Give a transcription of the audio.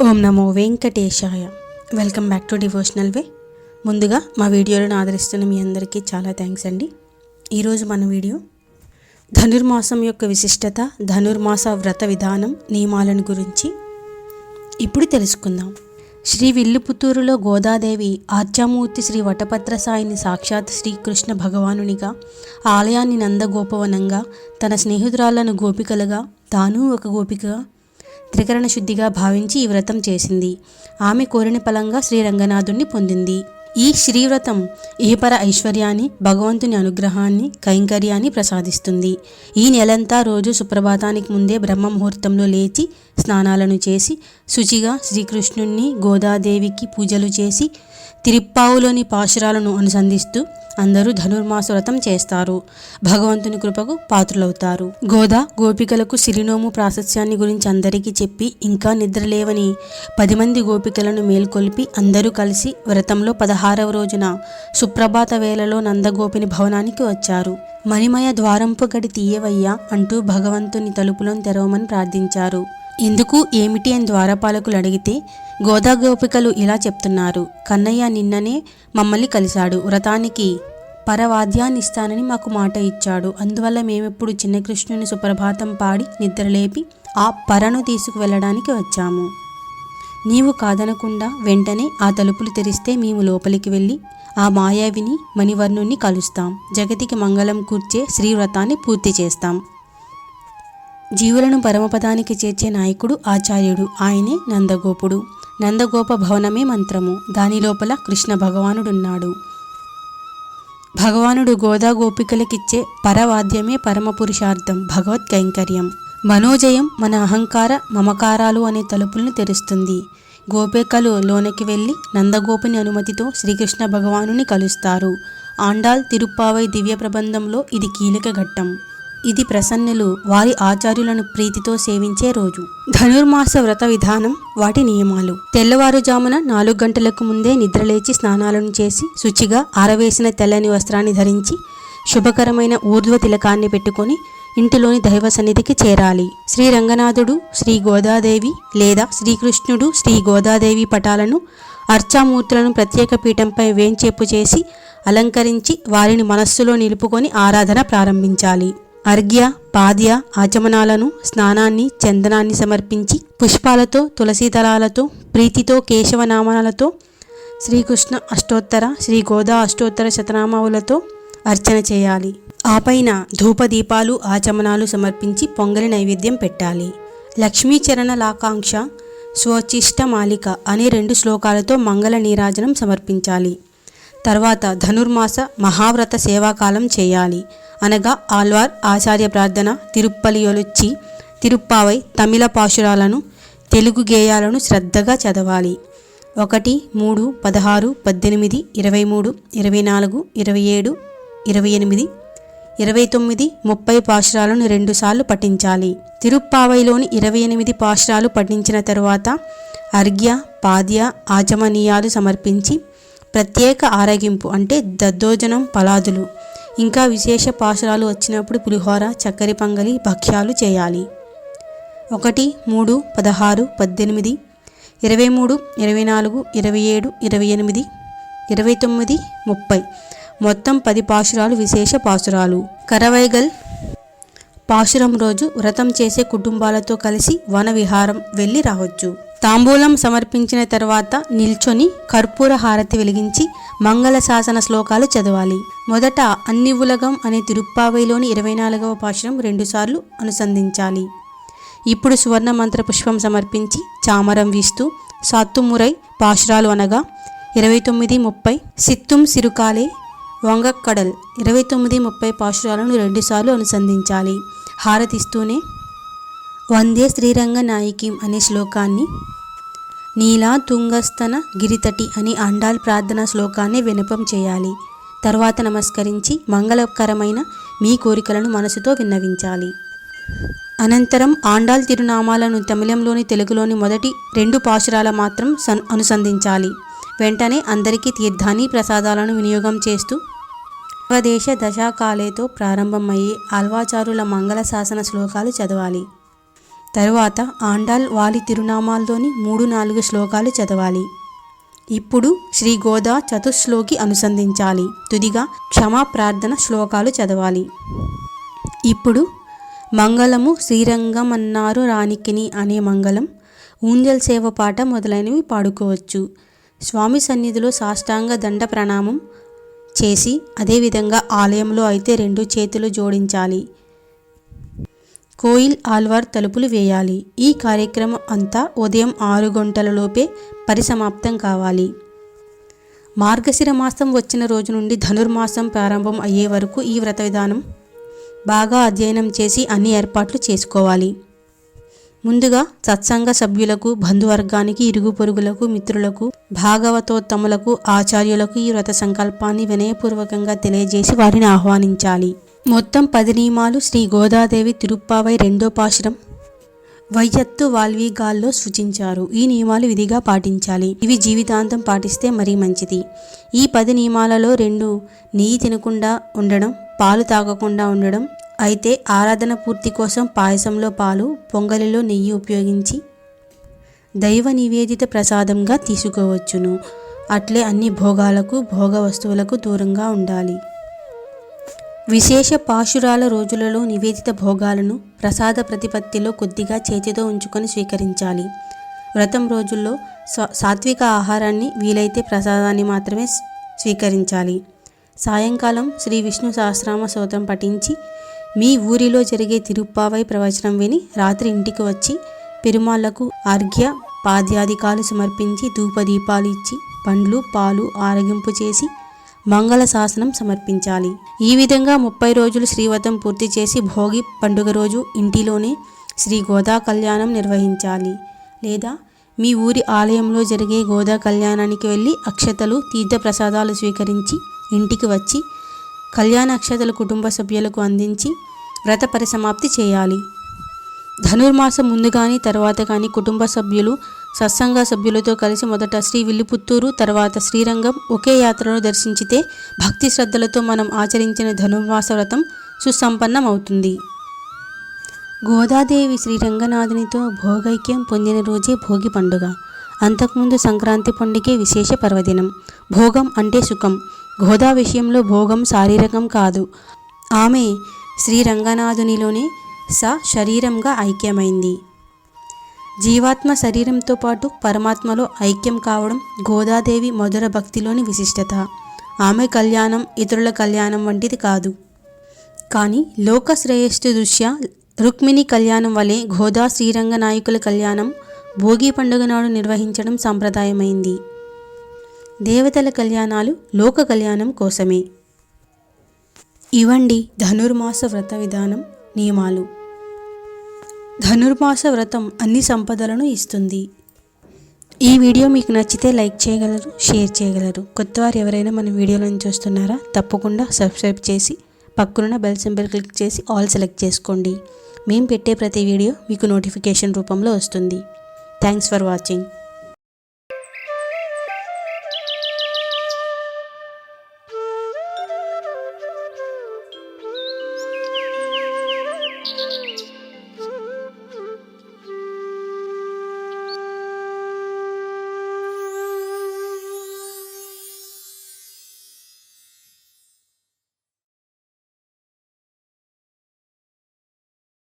ఓం నమో వెంకటేశాయ. Welcome back to devotional way. ముందుగా మా వీడియోలను ఆదరిస్తున్న మీ అందరికీ చాలా థ్యాంక్స్ అండి. ఈరోజు మన వీడియో ధనుర్మాసం యొక్క విశిష్టత ధనుర్మాస వ్రత విధానం నియమాలను గురించి ఇప్పుడు తెలుసుకుందాం. శ్రీ విల్లుపుత్తూరులో గోదాదేవి ఆర్చామూర్తి శ్రీ వటపత్ర సాయిని సాక్షాత్ శ్రీకృష్ణ భగవానునిగా ఆలయాన్ని నందగోపవనంగా తన స్నేహితురాలను గోపికలుగా తాను ఒక గోపికగా త్రికరణ శుద్ధిగా భావించి ఈ వ్రతం చేసింది. ఆమె కోరిన ఫలంగా శ్రీరంగనాథుణ్ణి పొందింది. ఈ శ్రీవ్రతం ఇహపర ఐశ్వర్యాన్ని భగవంతుని అనుగ్రహాన్ని కైంకర్యాన్ని ప్రసాదిస్తుంది. ఈ నెలంతా రోజు సుప్రభాతానికి ముందే బ్రహ్మ ముహూర్తంలో లేచి స్నానాలను చేసి శుచిగా శ్రీకృష్ణుణ్ణి గోదాదేవికి పూజలు చేసి తిరుప్పావులోని పాశురాలను అనుసంధిస్తూ అందరూ ధనుర్మాస వ్రతం చేస్తారు. భగవంతుని కృపకు పాత్రులవుతారు. గోదా గోపికలకు సిరినోము ప్రాశస్యాన్ని గురించి అందరికీ చెప్పి ఇంకా నిద్రలేవని పది మంది గోపికలను మేల్కొల్పి అందరూ కలిసి వ్రతంలో పదహారవ రోజున సుప్రభాత వేళలో నందగోపిని భవనానికి వచ్చారు. మణిమయ ద్వారంపు గడి తీయవయ్యా అంటూ భగవంతుని తలుపులను తెరవమని ప్రార్థించారు. ఎందుకు ఏమిటి అని ద్వారపాలకులు అడిగితే గోదా గోపికలు ఇలా చెప్తున్నారు. కన్నయ్య నిన్ననే మమ్మల్ని కలిశాడు. వ్రతానికి పరవాద్యాన్నిస్తానని మాకు మాట ఇచ్చాడు. అందువల్ల మేమెప్పుడు చిన్నకృష్ణుని సుప్రభాతం పాడి నిద్రలేపి ఆ పరను తీసుకువెళ్ళడానికి వచ్చాము. నీవు కాదనకుండా వెంటనే ఆ తలుపులు తెరిస్తే మేము లోపలికి వెళ్ళి ఆ మాయావిని మణివర్ణుణ్ణి కలుస్తాం. జగతికి మంగళం కూర్చే శ్రీవ్రతాన్ని పూర్తి చేస్తాం. జీవులను పరమపదానికి చేర్చే నాయకుడు ఆచార్యుడు. ఆయనే నందగోపుడు. నందగోప భవనమే మంత్రము. దాని లోపల కృష్ణ భగవానుడున్నాడు. భగవానుడు గోదా గోపికలకిచ్చే పరవాద్యమే పరమ పురుషార్థం భగవత్ కైంకర్యం. మనోజయం మన అహంకార మమకారాలు అనే తలుపులను తెరుస్తుంది. గోపికలు లోనికి వెళ్ళి నందగోపుని అనుమతితో శ్రీకృష్ణ భగవానుని కలుస్తారు. ఆండాల్ తిరుప్పావై దివ్య ప్రబంధంలో ఇది కీలక ఘట్టం. ఇది ప్రసన్నులు వారి ఆచార్యులను ప్రీతితో సేవించే రోజు. ధనుర్మాస వ్రత విధానం వాటి నియమాలు. తెల్లవారుజామున నాలుగు గంటలకు ముందే నిద్రలేచి స్నానాలను చేసి శుచిగా ఆరవేసిన తెల్లని వస్త్రాన్ని ధరించి శుభకరమైన ఊర్ధ్వ తిలకాన్ని పెట్టుకొని ఇంటిలోని దైవ సన్నిధికి చేరాలి. శ్రీ రంగనాథుడు శ్రీ గోదాదేవి లేదా శ్రీకృష్ణుడు శ్రీ గోదాదేవి పటాలను అర్చామూర్తులను ప్రత్యేక పీఠంపై వేంచేపు చేసి అలంకరించి వారిని మనస్సులో నిలుపుకొని ఆరాధన ప్రారంభించాలి. అర్ఘ్య పాద్య ఆచమనాలను స్నానాన్ని చందనాన్ని సమర్పించి పుష్పాలతో తులసీతలాలతో ప్రీతితో కేశవనామాలతో శ్రీకృష్ణ అష్టోత్తర శ్రీ గోదా అష్టోత్తర శతనామావులతో అర్చన చేయాలి. ఆపైన ధూపదీపాలు ఆచమనాలు సమర్పించి పొంగలి నైవేద్యం పెట్టాలి. లక్ష్మీచరణ లాకాంక్ష స్వచిష్ట మాలిక అనే రెండు శ్లోకాలతో మంగళ నీరాజనం సమర్పించాలి. తర్వాత ధనుర్మాస మహావ్రత సేవాకాలం చేయాలి. అనగా ఆల్వార్ ఆచార్య ప్రార్థన తిరుప్పలియొలుచ్చి తిరుప్పావై తమిళ పాశురాలను తెలుగు గేయాలను శ్రద్ధగా చదవాలి. ఒకటి మూడు పదహారు పద్దెనిమిది ఇరవై మూడు ఇరవై నాలుగు ఇరవై ఏడు ఇరవై ఎనిమిది ఇరవై తొమ్మిది ముప్పై పాశురాలను రెండుసార్లు పఠించాలి. తిరుప్పావైలోని ఇరవై ఎనిమిది పాశురాలు పఠించిన తరువాత అర్ఘ్య పాద్య ఆచమనీయాలు సమర్పించి ప్రత్యేక ఆరగింపు అంటే దద్దోజనం పలాదులు. ఇంకా విశేష పాశురాలు వచ్చినప్పుడు పులిహోర చక్కెర పంగలి భక్ష్యాలు చేయాలి. ఒకటి మూడు పదహారు పద్దెనిమిది ఇరవై మూడు ఇరవై నాలుగు ఇరవై ఏడు ఇరవై ఎనిమిది ఇరవై తొమ్మిది ముప్పై. మొత్తం పది పాశురాలు విశేష పాశురాలు. కరవైగల్ పాశురం రోజు వ్రతం చేసే కుటుంబాలతో కలిసి వన విహారం వెళ్ళి రావచ్చు. తాంబూలం సమర్పించిన తర్వాత నిల్చొని కర్పూర హారతి వెలిగించి మంగళ శాసన శ్లోకాలు చదవాలి. మొదట అన్ని ఉలగం అనే తిరుప్పావైలోని ఇరవై నాలుగవ పాశురం రెండుసార్లు అనుసంధించాలి. ఇప్పుడు సువర్ణ మంత్ర పుష్పం సమర్పించి చామరం వీస్తూ సాత్తుమురై పాశురాలు అనగా ఇరవై తొమ్మిది ముప్పై సిత్తుం సిరుకాలే వంగక్కడల్ ఇరవై తొమ్మిది ముప్పై పాశురాలను రెండుసార్లు అనుసంధించాలి. హారతిస్తూనే వందే శ్రీరంగ నాయకీం అనే శ్లోకాన్ని నీలా తుంగస్తన గిరితటి అని అండాల్ ప్రార్థన శ్లోకాన్ని వినపం చేయాలి. తర్వాత నమస్కరించి మంగళకరమైన మీ కోరికలను మనసుతో విన్నవించాలి. అనంతరం ఆండాల్ తిరునామాలను తమిళంలోని తెలుగులోని మొదటి రెండు పాశురాల మాత్రం సన్ అనుసంధించాలి. వెంటనే అందరికీ తీర్థాన్ని ప్రసాదాలను వినియోగం చేస్తూ స్వదేశ దశాకాలేతో ప్రారంభమయ్యే ఆల్వాచారుల మంగళ శాసన శ్లోకాలు చదవాలి. తరువాత ఆండాల్ వాలి తిరునామాల్లోని మూడు నాలుగు శ్లోకాలు చదవాలి. ఇప్పుడు శ్రీ గోదా చతుశ్లోకి అనుసంధించాలి. తుదిగా క్షమా ప్రార్థన శ్లోకాలు చదవాలి. ఇప్పుడు మంగళము శ్రీరంగం అన్నారు రాణికిని అనే మంగళం ఊంజల్ సేవ పాట మొదలైనవి పాడుకోవచ్చు. స్వామి సన్నిధిలో సాష్టాంగ దండ ప్రణామం చేసి అదేవిధంగా ఆలయంలో అయితే రెండు చేతులు జోడించాలి. కోయిల్ ఆల్వార్ తలుపులు వేయాలి. ఈ కార్యక్రమం అంతా ఉదయం ఆరు గంటలలోపే పరిసమాప్తం కావాలి. మార్గశిర మాసం వచ్చిన రోజు నుండి ధనుర్మాసం ప్రారంభం అయ్యే వరకు ఈ వ్రత విధానం బాగా అధ్యయనం చేసి అన్ని ఏర్పాట్లు చేసుకోవాలి. ముందుగా సత్సంగ సభ్యులకు బంధువర్గానికి ఇరుగు పొరుగులకు మిత్రులకు భాగవతోత్తములకు ఆచార్యులకు ఈ వ్రత సంకల్పాన్ని వినయపూర్వకంగా తెలియజేసి వారిని ఆహ్వానించాలి. మొత్తం పది నియమాలు శ్రీ గోదాదేవి తిరుప్పావై రెండో పాశురం. వైయత్తు వాల్వీగాల్లో సూచించారు ఈ నియమాలు విధిగా పాటించాలి. ఇవి జీవితాంతం పాటిస్తే మరీ మంచిది. ఈ పది నియమాలలో రెండు నెయ్యి తినకుండా ఉండడం పాలు తాగకుండా ఉండడం అయితే ఆరాధన పూర్తి కోసం పాయసంలో పాలు పొంగలిలో నెయ్యి ఉపయోగించి దైవ నివేదిత ప్రసాదంగా తీసుకోవచ్చును. అట్లే అన్ని భోగాలకు భోగ వస్తువులకు దూరంగా ఉండాలి. విశేష పాశురాల రోజులలో నివేదిత భోగాలను ప్రసాద ప్రతిపత్తిలో కొద్దిగా చేతితో ఉంచుకొని స్వీకరించాలి. వ్రతం రోజుల్లో సాత్విక ఆహారాన్ని వీలైతే ప్రసాదాన్ని మాత్రమే స్వీకరించాలి. సాయంకాలం శ్రీ విష్ణు సహస్రామ స్తోత్రం పఠించి మీ ఊరిలో జరిగే తిరుప్పావై ప్రవచనం విని రాత్రి ఇంటికి వచ్చి పెరుమాళ్ళకు అర్ఘ్య పాద్యాధికాలు సమర్పించి ధూపదీపాలు ఇచ్చి పండ్లు పాలు ఆరగింపు చేసి మంగళ శాసనం సమర్పించాలి. ఈ విధంగా ముప్పై రోజులు శ్రీవ్రతం పూర్తి చేసి భోగి పండుగ రోజు ఇంటిలోనే శ్రీ గోదా కళ్యాణం నిర్వహించాలి. లేదా మీ ఊరి ఆలయంలో జరిగే గోదా కళ్యాణానికి వెళ్ళి అక్షతలు తీర్థ ప్రసాదాలు స్వీకరించి ఇంటికి వచ్చి కళ్యాణ అక్షతలు కుటుంబ సభ్యులకు అందించి వ్రత పరిసమాప్తి చేయాలి. ధనుర్మాసం ముందు కానీ తర్వాత కానీ కుటుంబ సభ్యులు సత్సంగ సభ్యులతో కలిసి మొదట శ్రీ విల్లుపుత్తూరు తర్వాత శ్రీరంగం ఒకే యాత్రను దర్శించితే భక్తి శ్రద్ధలతో మనం ఆచరించిన ధనుర్మాస వ్రతం సుసంపన్నం అవుతుంది గోదాదేవి శ్రీ రంగనాథునితో భోగైక్యం పొందిన రోజే భోగి పండుగ. అంతకుముందు సంక్రాంతి పండుగే విశేష పర్వదినం. భోగం అంటే సుఖం. గోదా విషయంలో భోగం శారీరకం కాదు. ఆమె శ్రీరంగనాథునిలోనే స శరీరంగా ఐక్యమైంది. జీవాత్మ శరీరంతో పాటు పరమాత్మలో ఐక్యం కావడం గోదాదేవి మధుర భక్తిలోని విశిష్టత. ఆమె కళ్యాణం ఇతరుల కళ్యాణం వంటిది కాదు. కానీ లోక శ్రేయస్సు దృష్ట్యా రుక్మిణి కళ్యాణం వలె గోదా శ్రీరంగ నాయకుల కళ్యాణం భోగి పండుగ నాడు నిర్వహించడం సాంప్రదాయమైంది. దేవతల కళ్యాణాలు లోక కళ్యాణం కోసమే. ఇవండి ధనుర్మాస వ్రత విధానం నియమాలు. ధనుర్మాస వ్రతం అన్ని సంపదలను ఇస్తుంది. ఈ వీడియో మీకు నచ్చితే లైక్ చేయగలరు షేర్ చేయగలరు. కొత్తవారు ఎవరైనా మన వీడియోలను చూస్తున్నారా? తప్పకుండా సబ్స్క్రైబ్ చేసి పక్కనున్న బెల్ సింబల్ క్లిక్ చేసి ఆల్ సెలెక్ట్ చేసుకోండి. మేము పెట్టే ప్రతి వీడియో మీకు నోటిఫికేషన్ రూపంలో వస్తుంది. Thanks for watching.